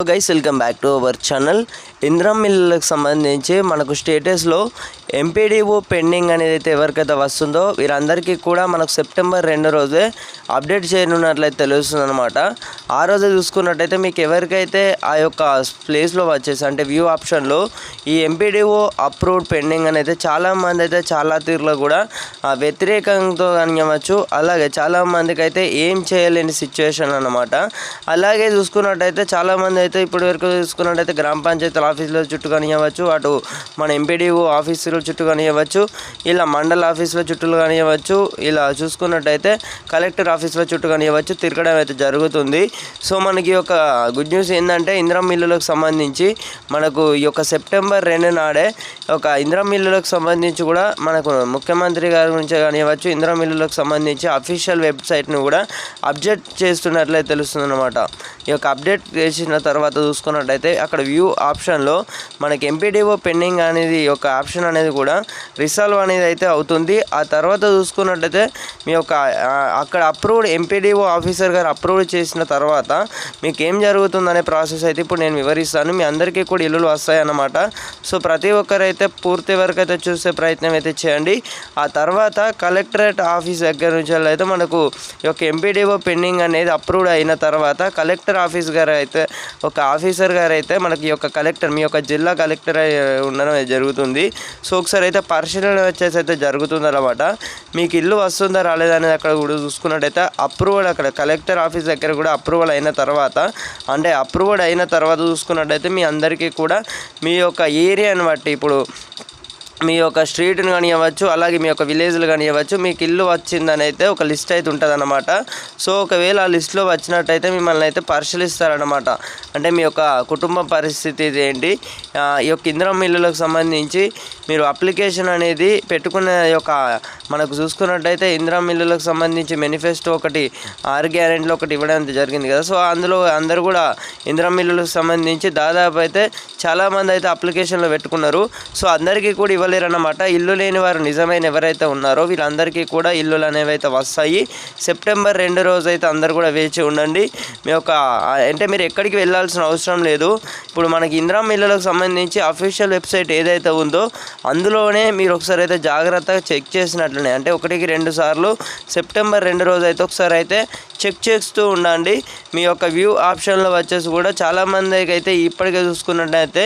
Guys welcome back to our channel ఇంద్రం మిల్లులకు సంబంధించి మనకు స్టేటస్లో ఎంపీడీఓ పెండింగ్ అనేది అయితే ఎవరికైతే వస్తుందో వీరందరికీ కూడా మనకు సెప్టెంబర్ రెండు రోజే అప్డేట్ చేయనున్నట్లయితే తెలుస్తుంది అనమాట ఆ రోజు చూసుకున్నట్టయితే మీకు ఎవరికైతే ఆ యొక్క ప్లేస్లో వచ్చేసి అంటే వ్యూ ఆప్షన్లో ఈ ఎంపీడీఓ అప్రూవ్డ్ పెండింగ్ అనేది చాలా మంది అయితే చాలా తీరులో కూడా ఆ, వ్యతిరేకంతో కనిగవచ్చు అలాగే చాలామందికి అయితే ఏం చేయలేని సిచ్యువేషన్ అనమాట అలాగే చూసుకున్నట్టయితే చాలామంది అయితే ఇప్పటి వరకు చూసుకున్నట్టయితే గ్రామ పంచాయతీల ఆఫీసులో చుట్టూ కనిగవచ్చు అటు మన ఎంపీడీఓ ఆఫీసులు చుట్టూ కానివ్వచ్చు ఇలా మండల ఆఫీసుల చుట్టూ కానివ్వచ్చు ఇలా చూసుకున్నట్టయితే కలెక్టర్ ఆఫీసుల చుట్టూ కానివ్వచ్చు తిరగడం అయితే జరుగుతుంది. సో మనకి ఒక గుడ్ న్యూస్ ఏంటంటే ఇంద్రం మిల్లులకు సంబంధించి మనకు ఈ యొక్క సెప్టెంబర్ రెండు నాడే ఒక ఇంద్రం మిల్లులకు సంబంధించి కూడా మనకు ముఖ్యమంత్రి గారి నుంచి కానివ్వచ్చు ఇంద్రం మిల్లులకు సంబంధించి అఫీషియల్ వెబ్సైట్ను కూడా అప్డేట్ చేస్తున్నట్లయితే తెలుస్తుంది అనమాట ఈ యొక్క అప్డేట్ చేసిన తర్వాత చూసుకున్నట్టయితే అక్కడ వ్యూ ఆప్షన్లో మనకి ఎంపీడీఓ పెండింగ్ అనేది ఒక ఆప్షన్ అనేది కూడా రిసాల్వ్ అనేది అయితే అవుతుంది. ఆ తర్వాత చూసుకున్నట్టయితే మీ యొక్క అక్కడ అప్రూవ్డ్ ఎంపీడీఓ ఆఫీసర్ గారు అప్రూవ్ చేసిన తర్వాత మీకు ఏం జరుగుతుందనే ప్రాసెస్ అయితే ఇప్పుడు నేను వివరిస్తాను. మీ అందరికీ కూడా ఇల్లులు వస్తాయి అన్నమాట సో ప్రతి ఒక్కరైతే పూర్తి వరకు అయితే చూసే ప్రయత్నం అయితే చేయండి. ఆ తర్వాత కలెక్టరేట్ ఆఫీస్ దగ్గర నుంచి అయితే మనకు ఈ యొక్క ఎంపీడీఓ పెండింగ్ అనేది అప్రూవ్డ్ అయిన తర్వాత కలెక్టర్ ఆఫీస్ గారు అయితే ఒక ఆఫీసర్ గారు అయితే మనకి ఈ యొక్క కలెక్టర్ మీ యొక్క జిల్లా కలెక్టర్ ఉండడం జరుగుతుంది. సో ఒకసారి అయితే పరిశీలన వచ్చేసి అయితే జరుగుతుందన్నమాట. మీకు ఇల్లు వస్తుందా రాలేదా అనేది అక్కడ కూడా చూసుకున్నట్టయితే అప్రూవల్ అక్కడ కలెక్టర్ ఆఫీస్ దగ్గర కూడా అప్రూవల్ అయిన తర్వాత అంటే అప్రూవల్ అయిన తర్వాత చూసుకున్నట్టయితే మీ అందరికీ కూడా మీ యొక్క ఏరియాని బట్టి ఇప్పుడు మీ యొక్క స్ట్రీట్ని కానివ్వచ్చు అలాగే మీ యొక్క విలేజ్లు కానివ్వచ్చు మీకు ఇల్లు వచ్చిందని అయితే ఒక లిస్ట్ అయితే ఉంటుందన్నమాట. సో ఒకవేళ ఆ లిస్ట్లో వచ్చినట్టయితే మిమ్మల్ని అయితే పరిశీలిస్తారనమాట అంటే మీ యొక్క కుటుంబ పరిస్థితి ఏంటి? ఈ యొక్క ఇంద్రం ఇల్లులకు సంబంధించి మీరు అప్లికేషన్ అనేది పెట్టుకున్న యొక్క మనకు చూసుకున్నట్టయితే ఇంద్రం ఇల్లులకు సంబంధించి మేనిఫెస్టో ఒకటి ఆరు గ్యారెంటీలో ఒకటి ఇవ్వడం జరిగింది కదా. సో అందులో అందరూ కూడా ఇంద్రం ఇల్లులకు సంబంధించి దాదాపు అయితే చాలామంది అయితే అప్లికేషన్లో పెట్టుకున్నారు. సో అందరికీ కూడా అన్నమాట ఇల్లు లేని వారు నిజమైన ఎవరైతే ఉన్నారో వీళ్ళందరికీ కూడా ఇల్లులు అనేవి అయితే వస్తాయి. సెప్టెంబర్ రెండు రోజు అయితే అందరు కూడా వేచి ఉండండి. మీ యొక్క అంటే మీరు ఎక్కడికి వెళ్ళాల్సిన అవసరం లేదు. ఇప్పుడు మనకి ఇందిరా ఇల్లులకు సంబంధించి అఫీషియల్ వెబ్సైట్ ఏదైతే ఉందో అందులోనే మీరు ఒకసారి అయితే జాగ్రత్తగా చెక్ చేసినట్లనే అంటే ఒకటికి రెండు సార్లు సెప్టెంబర్ రెండు రోజు అయితే ఒకసారి అయితే చెక్ చేస్తూ ఉండండి. మీ యొక్క వ్యూ ఆప్షన్లో వచ్చేసి కూడా చాలామందికి అయితే ఇప్పటికే చూసుకున్నట్టయితే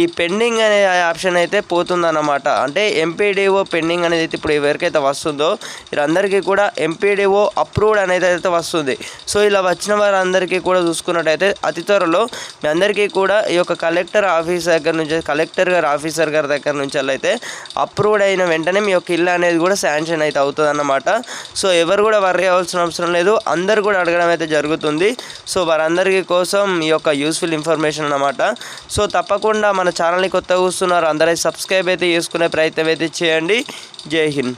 ఈ పెండింగ్ అనే ఆప్షన్ అయితే పోతుందన్నమాట. అంటే ఎంపీడీఓ పెండింగ్ అనేది అయితే ఇప్పుడు ఎవరికైతే వస్తుందో వీరందరికీ కూడా ఎంపీడీఓ అప్రూవ్డ్ అనేది అయితే వస్తుంది. సో ఇలా వచ్చిన వారందరికీ కూడా చూసుకున్నట్టయితే అతి త్వరలో మీ అందరికీ కూడా ఈ యొక్క కలెక్టర్ ఆఫీస్ దగ్గర నుంచి కలెక్టర్ గారు ఆఫీసర్ గారి దగ్గర నుంచి అయితే అప్రూవ్డ్ అయిన వెంటనే మీ యొక్క ఇల్లు అనేది కూడా శాంక్షన్ అయితే అవుతుంది అన్నమాట సో ఎవరు కూడా వర్రీ అవ్వాల్సిన అవసరం లేదు. అందరు కూడా అడగడం అయితే జరుగుతుంది. సో వారందరికీ కోసం ఈ యొక్క యూస్ఫుల్ ఇన్ఫర్మేషన్ అన్నమాట. సో తప్పకుండా మన ఛానల్ని కొత్తగా చూస్తున్నారు అందరూ సబ్స్క్రైబ్ అయితే చేసుకునే ప్రయత్నం అయితే చేయండి. జై హింద్.